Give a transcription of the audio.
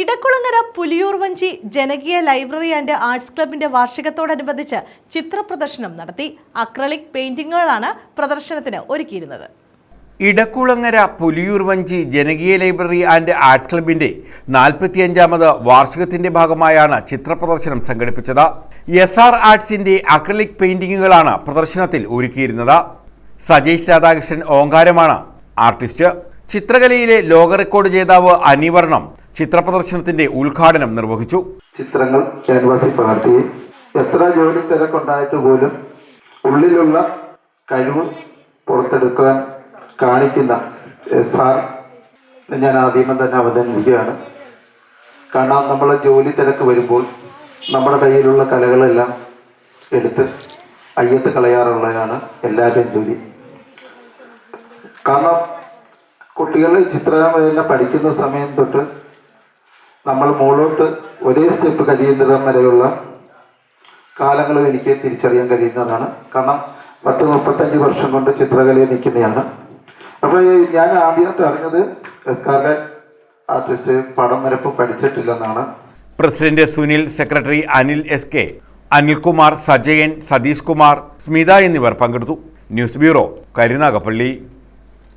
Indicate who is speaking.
Speaker 1: ഇടക്കുളങ്ങര പുലിയൂർ വഞ്ചി ജനകീയ library and arts ക്ലബിന്റെ വാർഷികത്തോടനുബന്ധിച്ച് ചിത്ര പ്രദർശനം നടത്തി. അക്രലിക് പെയിന്റിങ്ങുകളാണ് പ്രദർശനത്തിന് ഒരുക്കിയിരുന്നത്.
Speaker 2: ഇടക്കുളങ്ങര പുലിയൂർ വഞ്ചി ജനകീയ ലൈബ്രറി ആൻഡ് ആർട്സ് ക്ലബിന്റെ നാൽപ്പത്തിയഞ്ചാമത് വാർഷികത്തിന്റെ ഭാഗമായാണ് ചിത്രപ്രദർശനം സംഘടിപ്പിച്ചത്. എസ് ആർ ആർട്സിന്റെ അക്രലിക് പെയിന്റിങ്ങുകളാണ് പ്രദർശനത്തിൽ ഒരുക്കിയിരുന്നത്. സജേഷ് രാധാകൃഷ്ണൻ ഓങ്കാരമാണ് ആർട്ടിസ്റ്റ്. ചിത്രകലയിലെ ലോക റെക്കോർഡ് ജേതാവ് അനിവർണം ചിത്രപ്രദർശനത്തിന്റെ ഉദ്ഘാടനം നിർവഹിച്ചു.
Speaker 3: ചിത്രങ്ങൾ ക്യാൻവാസിൽ പകർത്തി. എത്ര ജോലി തിരക്കുണ്ടായിട്ട് പോലും ഉള്ളിലുള്ള കഴിവ് പുറത്തെടുക്കാൻ കാണിക്കുന്ന എസ് ആർ ഞാൻ ആദ്യമേ തന്നെ അവതരിപ്പിക്കുകയാണ്. കാരണം നമ്മൾ ജോലി തിരക്ക് വരുമ്പോൾ നമ്മുടെ കയ്യിലുള്ള കലകളെല്ലാം എടുത്ത് അയ്യത്ത് കളയാറുള്ളതാണ് എല്ലാവരുടെയും ജോലി. കാരണം കുട്ടികൾ ചിത്രകല പഠിക്കുന്ന സമയം തൊട്ട് നമ്മൾ മുകളിലോട്ട് ഒരേ സ്റ്റെപ്പ് കഴിയുന്നിടം വരെയുള്ള കാലങ്ങളും എനിക്ക് തിരിച്ചറിയാൻ കഴിയുന്നതാണ്. കാരണം പത്ത് മുപ്പത്തഞ്ച് വർഷം കൊണ്ട് ചിത്രകലയിൽ നിൽക്കുന്നതാണ് അപ്പോൾ ഞാൻ ആദ്യമായിട്ട് അറിഞ്ഞത് എസ്കാർലറ്റ് ആർട്ടിസ്റ്റ് പടം വരപ്പ് പഠിച്ചിട്ടില്ലെന്നാണ്.
Speaker 2: President Sunil secretary Anil S K Anilkumar Sajayan Satheesh Kumar Smitha എന്നിവർ പങ്കെടുത്തു. News bureau Karunagappally.